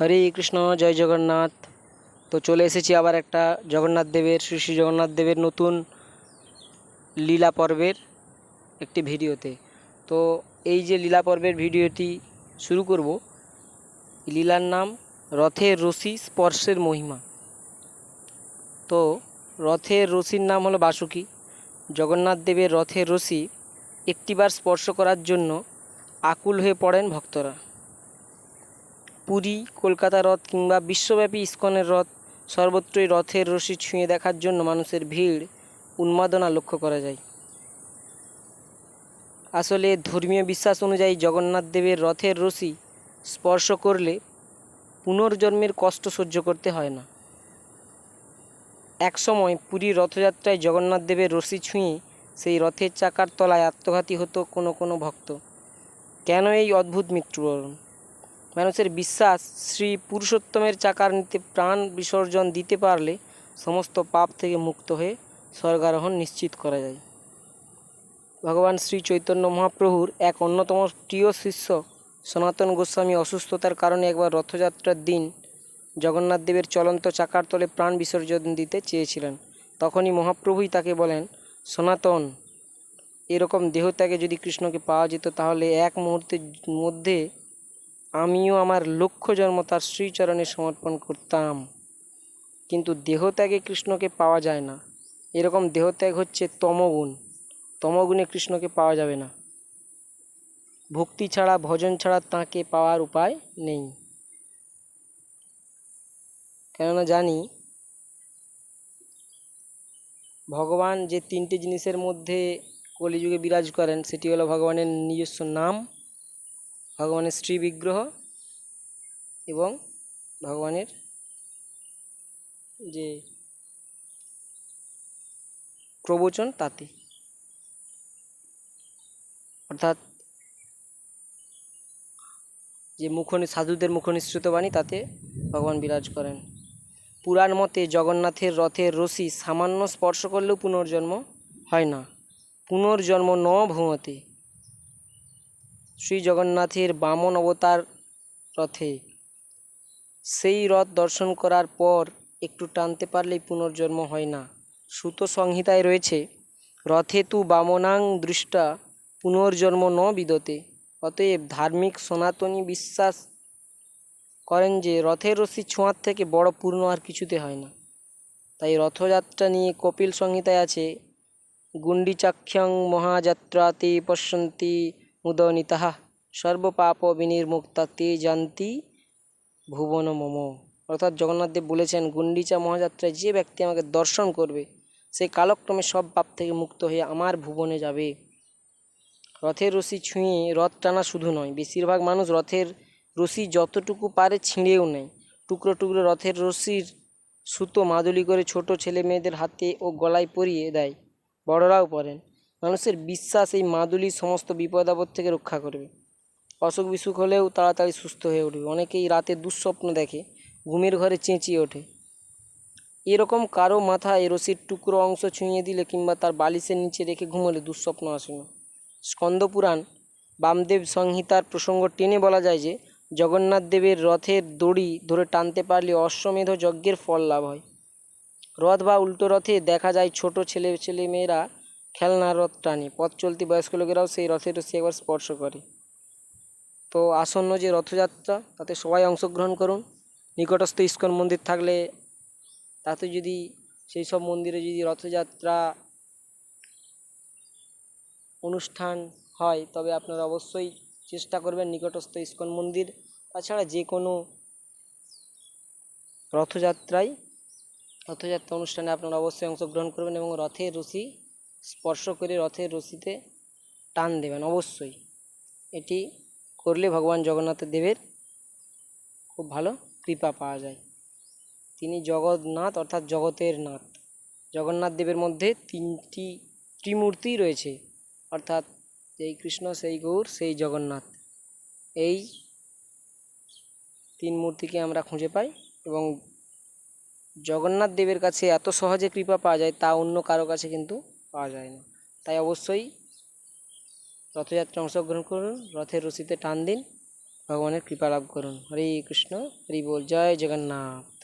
হরে কৃষ্ণ, জয় জগন্নাথ। তো চলে এসেছি আবার একটা জগন্নাথ দেবের, শ্রী শ্রী জগন্নাথ দেবের নতুন লীলা পর্বের একটি ভিডিওতে। তো এই যে লীলা পর্বের ভিডিওটি শুরু করব লীলার নাম রথের রশি স্পর্শের মহিমা। তো রথের রশির নাম হলো বাসুকি। জগন্নাথ দেবের রথের রশি একটিবার স্পর্শ করার জন্য আকুল হয়ে পড়েন ভক্তরা। পুরী, কলকাতা রথ কিংবা বিশ্বব্যাপী ইস্কনের রথ সর্বত্রই রথের রশি ছুঁয়ে দেখার জন্য মানুষের ভিড়, উন্মাদনা লক্ষ্য করা যায়। আসলে ধর্মীয় বিশ্বাস অনুযায়ী জগন্নাথ দেবের রথের রশি স্পর্শ করলে পুনর্জন্মের কষ্ট সহ্য করতে হয় না। একসময় পুরীর রথযাত্রায় জগন্নাথ দেবের রশি ছুঁয়ে সেই রথের চাকার তলায় আত্মঘাতী হতো কোনো কোনো ভক্ত। কেন এই অদ্ভুত মৃত্যুবরণ? মানুষের বিশ্বাস শ্রী পুরুষোত্তমের চাকার নিতে প্রাণ বিসর্জন দিতে পারলে সমস্ত পাপ থেকে মুক্ত হয়ে স্বর্গারোহণ নিশ্চিত করা যায়। ভগবান শ্রী চৈতন্য মহাপ্রভুর এক অন্যতম প্রিয় শিষ্য সনাতন গোস্বামী অসুস্থতার কারণে একবার রথযাত্রার দিন জগন্নাথ দেবের চলন্ত চাকার তলে প্রাণ বিসর্জন দিতে চেয়েছিলেন। তখনই মহাপ্রভুই তাকে বলেন, সনাতন, এরকম দেহত্যাগে যদি কৃষ্ণকে পাওয়া যেত তাহলে এক মুহূর্তের মধ্যে আমিও আমার লক্ষ্য জন্ম তার শ্রীচরণে সমর্পণ করতাম। কিন্তু দেহত্যাগে কৃষ্ণকে পাওয়া যায় না। এরকম দেহত্যাগ হচ্ছে তমগুণ। তমগুণে কৃষ্ণকে পাওয়া যাবে না। ভক্তি ছাড়া, ভজন ছাড়া তাঁকে পাওয়ার উপায় নেই। কেননা জানি, ভগবান যে তিনটি জিনিসের মধ্যে কলিযুগে বিরাজ করেন, সেটি হলো ভগবানের নিজস্ব নাম ভগবানের শ্রী বিগ্রহ এবং ভগবানের যে প্রবচন তাতে। অর্থাৎ যে মুখনি, সাধুদের মুখনিসৃত বাণী তাতে ভগবান বিরাজ করেন। পুরাণ মতে জগন্নাথের রথের রশি সামান্য স্পর্শ করলেও পুনর্জন্ম হয় না। পুনর্জন্ম ন ভূমতে। শ্রী জগন্নাথের বামন অবতার রথে। সেই রথ দর্শন করার পর একটু টানতে পারলেই পুনর্জন্ম হয় না। সুত সংহিতায় রয়েছে রথে তু বামনাং দৃষ্টা পুনর্জন্ম ন বিদতে। অতএব ধার্মিক সনাতনী বিশ্বাস করেন যে, রথের রশ্মি ছোঁয়ার থেকে বড় পূর্ণ আর কিছুতে হয় না। তাই রথযাত্রা নিয়ে কপিল সংহিতায় আছে, গুণ্ডিচাক্ষং মহাযাত্রাতে পশ্যন্তি মুদনিতাহ সর্বপাপ বিনির্মুক্তা তে জানতি ভুবন মম অর্থাৎ জগন্নাথদেব বলেছেন, গুন্ডিচা মহাযাত্রায় যে ব্যক্তি আমাকে দর্শন করবে, সে কালক্রমে সব পাপ থেকে মুক্ত হয়ে আমার ভুবনে যাবে। রথের রশি ছুঁয়ে রথ টানা শুধু নয়, বেশিরভাগ মানুষ রথের রশি যতটুকু পারে ছিঁড়েও নেয়। টুকরো টুকরো রথের রশির সুতো মাদুলি করে ছোট ছেলে মেয়েদের হাতে ও গলায় পরিয়ে দেয়। বড়রাও পরেন। মানুষের বিশ্বাস এই মাদুলি সমস্ত বিপদ আপদ থেকে রক্ষা করবে। অসুখ বিসুখ হলেও তাড়াতাড়ি সুস্থ হয়ে উঠবে। অনেকেই রাতে দুঃস্বপ্ন দেখে, ঘুমের ঘরে চেঁচিয়ে ওঠে। এরকম কারও মাথায় রশির টুকরো অংশ ছুঁয়ে দিলে কিংবা তার বালিশের নিচে রেখে ঘুমোলে দুঃস্বপ্ন আসে না। স্কন্দপুরাণ, বামদেব সংহিতার প্রসঙ্গ টেনে বলা যায় যে, জগন্নাথ দেবের রথের দড়ি ধরে টানতে পারলে অশ্বমেধ যজ্ঞের ফল লাভ হয়। রথ বা উল্টো রথে দেখা যায় ছোট ছেলে ছেলে মেয়েরা খেলনা রথ টানে, পথ চলতি বয়স্ক লোকেরাও সেই রথের রশি একবার স্পর্শ করে। তো আসন্ন যে রথযাত্রা, তাতে সবাই অংশগ্রহণ করুন। নিকটস্থ ইস্কন মন্দির থাকলে তাতে যদি সেই সব মন্দিরে যদি রথযাত্রা অনুষ্ঠান হয়, তবে আপনারা অবশ্যই চেষ্টা করবেন নিকটস্থ ইস্কন মন্দির। তাছাড়া যে কোনো রথযাত্রায়, রথযাত্রা অনুষ্ঠানে আপনারা অবশ্যই অংশগ্রহণ করবেন এবং রথের রশি স্পর্শ করে রথের রশিতে টান দেবেন, অবশ্যই। এটি করলে ভগবান জগন্নাথ দেবের খুব ভালো কৃপা পাওয়া যায়। তিনি জগন্নাথ অর্থাৎ জগতের নাথ। জগন্নাথ দেবের মধ্যে তিনটি ত্রিমূর্তি রয়েছে, অর্থাৎ যেই কৃষ্ণ, সেই গৌর, সেই জগন্নাথ। এই তিন মূর্তিকে আমরা খুঁজে পাই এবং জগন্নাথ দেবের কাছে এত সহজে কৃপা পাওয়া যায়, তা অন্য কারও কাছে কিন্তু পাওয়া যায় না তাই অবশ্যই রথযাত্রা অংশগ্রহণ করুন, রথের রশিতে টান দিন, ভগবানের কৃপা লাভ করুন। হরে কৃষ্ণ, হরি বল, জয় জগন্নাথ।